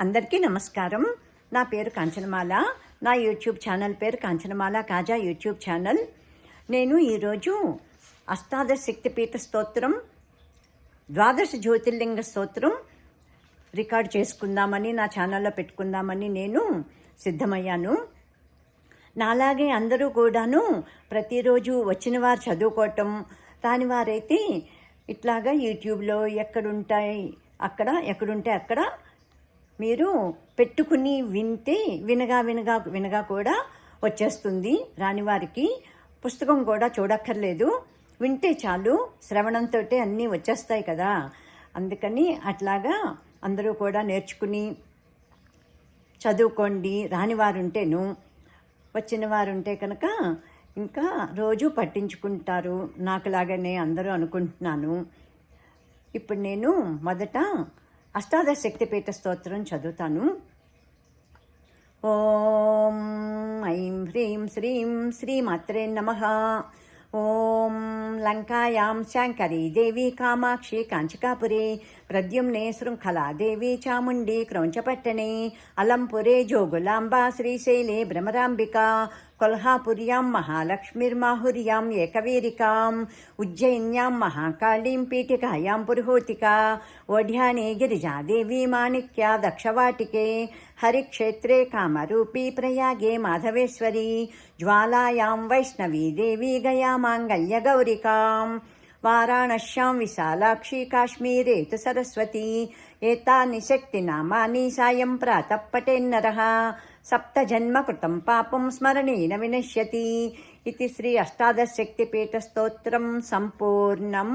అందరికీ నమస్కారం. నా పేరు కాంచనమాల. నా యూట్యూబ్ ఛానల్ పేరు కాంచనమాల కాజా యూట్యూబ్ ఛానల్. నేను ఈరోజు అష్టాదశ శక్తిపీఠ స్తోత్రం ద్వాదశ జ్యోతిర్లింగ స్తోత్రం రికార్డ్ చేసుకుందామని నా ఛానల్లో పెట్టుకుందామని నేను సిద్ధమయ్యాను. నాలాగే అందరూ కూడాను ప్రతిరోజు వచ్చిన వారు చదువుకోవటం రాని వారైతే ఇట్లాగా యూట్యూబ్లో ఎక్కడుంటాయి అక్కడ ఎక్కడుంటే అక్కడ మీరు పెట్టుకుని వింటే వినగా వినగా వినగా కూడా వచ్చేస్తుంది రాని వారికి. పుస్తకం కూడా చూడక్కర్లేదు. వింటే చాలు. శ్రవణంతో అన్నీ వచ్చేస్తాయి కదా. అందుకని అట్లాగా అందరూ కూడా నేర్చుకుని చదువుకోండి. రానివారు ఉంటేను వచ్చిన వారుంటే కనుక ఇంకా రోజు పట్టించుకుంటారు. నాకులాగానే అందరూ అనుకుంటున్నాను. ఇప్పుడు నేను మొదట అష్టాదశ శక్తిపీఠ స్తోత్రం చదువుతాను. ఓం ఐం హ్రీం శ్రీం శ్రీమాత్రే నమ. ఓం లంకాయాం శాంకరీ దేవి కామాక్షి కాంచికాపురే ప్రద్యుమ్నే శృంఖలా దేవి చాముండి క్రౌంచపట్టణే అలంపురే జోగులాంబ శ్రీశైలే భ్రమరాంబిక కొల్హాపుర్యాం మహాలక్ష్మిర్మాహుర్యాం ఏకవీరికాం ఉజ్జయిన్యాం మహాకాళీం పీఠికాయాం పురుహూతికా ఓఢ్యానే గిరిజాదేవి మాణిక్యా దక్షవాటికే హరిక్షేత్రే కామరూపీ ప్రయాగే మాధవేశ్వరీ జ్వాలాయాం వైష్ణవీ దేవి గయామాంగల్యగౌరికాం వారాణశ్యాం విశాలాక్షి కాశ్మీరే తు సరస్వతి ఏతాని శక్తినామాని సాయం ప్రాతః పటేన్నరः సప్తజన్మకృతం పాపం స్మరణేన వినశ్యతి ఇది శ్రీ అష్టాదశక్తిపీఠస్తోత్రం సంపూర్ణం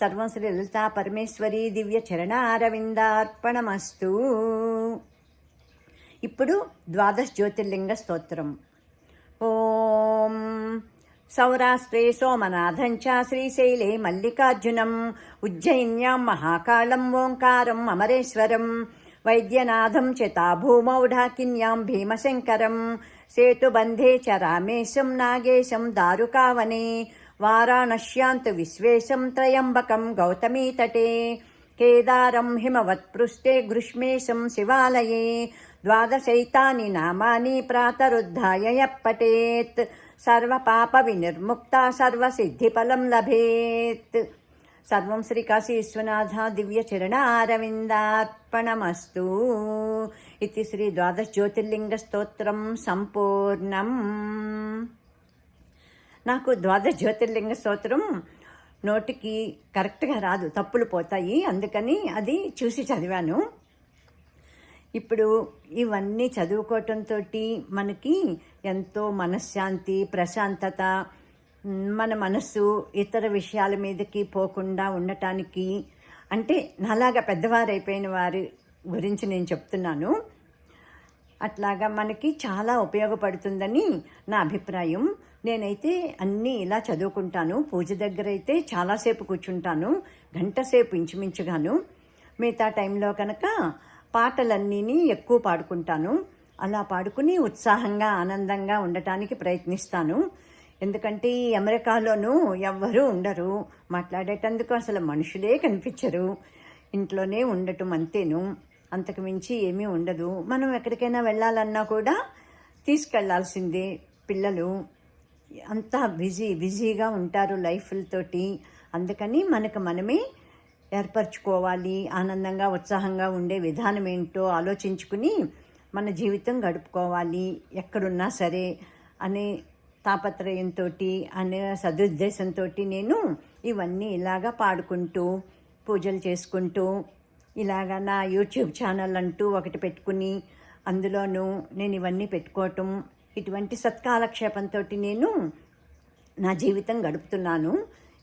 సర్వం శ్రీ లలితా పరమేశ్వరి దివ్య చరణ అరవిందార్పణమస్తు ఇప్పుడు ద్వాదశ జ్యోతిర్లింగ స్తోత్రం. ఓం సౌరాష్ట్రే సోమనాథం చ శ్రీశైలే మల్లికార్జునం ఉజ్జయిన్యాం మహాకాళం ఓంకారం అమరేశ్వరం వైద్యనాథం చితా భూమౌ ఢాకిన్యాం భీమశంకరం. సేతుబంధే చ రామేశం నాగేశం దారుకావనే. వారాణశ్యాంతు విశ్వేశం త్రయంబకం గౌతమీతటే కేదారం హిమవత్పృష్టే గృష్మేశం శివాలయే. ద్వాదశైతాని నామాని ప్రాతరుద్ధాయ యః పఠేత్ సర్వపాప వినిర్ముక్త సర్వసిద్ధిఫలం లభేత్. సర్వం శ్రీ కాశీ విశ్వనాథ దివ్య చరణారవిందార్పణమస్తు ఇది శ్రీ ద్వాదశ జ్యోతిర్లింగ స్తోత్రం సంపూర్ణం. నాకు ద్వాదశ జ్యోతిర్లింగ స్తోత్రం నోటికి కరెక్ట్గా రాదు తప్పులు పోతాయి. అందుకని అది చూసి చదివాను. ఇప్పుడు ఇవన్నీ చదువుకోవటంతో మనకి ఎంతో మనశ్శాంతి ప్రశాంతత మన మనస్సు ఇతర విషయాల మీదకి పోకుండా ఉండటానికి అంటే నాలాగా పెద్దవారైపోయిన వారి గురించి నేను చెప్తున్నాను. అట్లాగా మనకి చాలా ఉపయోగపడుతుందని నా అభిప్రాయం. నేనైతే అన్నీ ఇలా చదువుకుంటాను. పూజ దగ్గర అయితే చాలాసేపు కూర్చుంటాను. గంటసేపు ఇంచుమించుగాను. మిగతా టైంలో కనుక పాటలన్నీని ఎక్కువ పాడుకుంటాను. అలా పాడుకుని ఉత్సాహంగా ఆనందంగా ఉండటానికి ప్రయత్నిస్తాను. ఎందుకంటే ఈ అమెరికాలోనూ ఎవ్వరూ ఉండరు. మాట్లాడేటందుకు అసలు మనుషులే కనిపించరు. ఇంట్లోనే ఉండటం అంతేను. అంతకు మించి ఏమీ ఉండదు. మనం ఎక్కడికైనా వెళ్ళాలన్నా కూడా తీసుకెళ్ళాల్సిందే పిల్లలు. అంతా బిజీ బిజీగా ఉంటారు లైఫ్లతోటి. అందుకని మనకు మనమే ఏర్పరచుకోవాలి. ఆనందంగా ఉత్సాహంగా ఉండే విధానం ఏంటో ఆలోచించుకుని మన జీవితం గడుపుకోవాలి. ఎక్కడున్నా సరే అనే తాపత్రయంతో అనే సదుద్దేశంతో నేను ఇవన్నీ ఇలాగా పాడుకుంటూ పూజలు చేసుకుంటూ ఇలాగా నా యూట్యూబ్ ఛానల్ అంటూ ఒకటి పెట్టుకుని అందులోనూ నేను ఇవన్నీ పెట్టుకోవటం ఇటువంటి సత్కాలక్షేపంతో నేను నా జీవితం గడుపుతున్నాను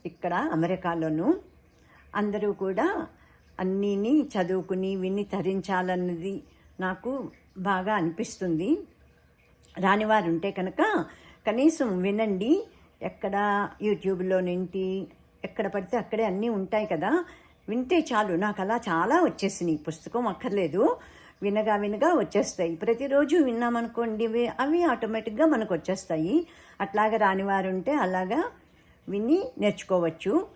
ఇక్కడ అమెరికాలోను. అందరూ కూడా అన్నీని చదువుకుని విని తరించాలన్నది నాకు బాగా అనిపిస్తుంది. రానివారు ఉంటే కనుక కనీసం వినండి. ఎక్కడ యూట్యూబ్లో నింటి ఎక్కడ పడితే అక్కడే అన్నీ ఉంటాయి కదా. వింటే చాలు. నాకు అలా చాలా వచ్చేసినాయి. పుస్తకం అక్కర్లేదు. వినగా వినగా వచ్చేస్తాయి. ప్రతిరోజు విన్నామనుకోండి ఇవి- అవి ఆటోమేటిక్గా మనకు వచ్చేస్తాయి. అట్లాగా రానివారు ఉంటే అలాగా విని నేర్చుకోవచ్చు.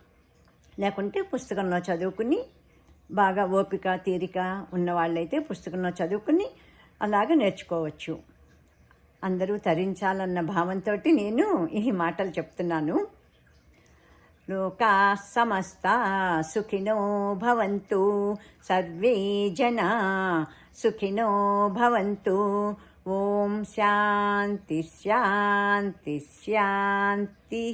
లేకుంటే పుస్తకంలో చదువుకుని బాగా ఓపిక తీరిక ఉన్నవాళ్ళైతే పుస్తకంలో చదువుకుని అలాగ నేర్చుకోవచ్చు. అందరూ తరించాలన్న భావంతో నేను ఈ మాటలు చెప్తున్నాను. లోకా సమస్త సుఖినో భవంతు సర్వే జనా సుఖినో భవంతు. ఓం శాంతి శాంతి శాంతి.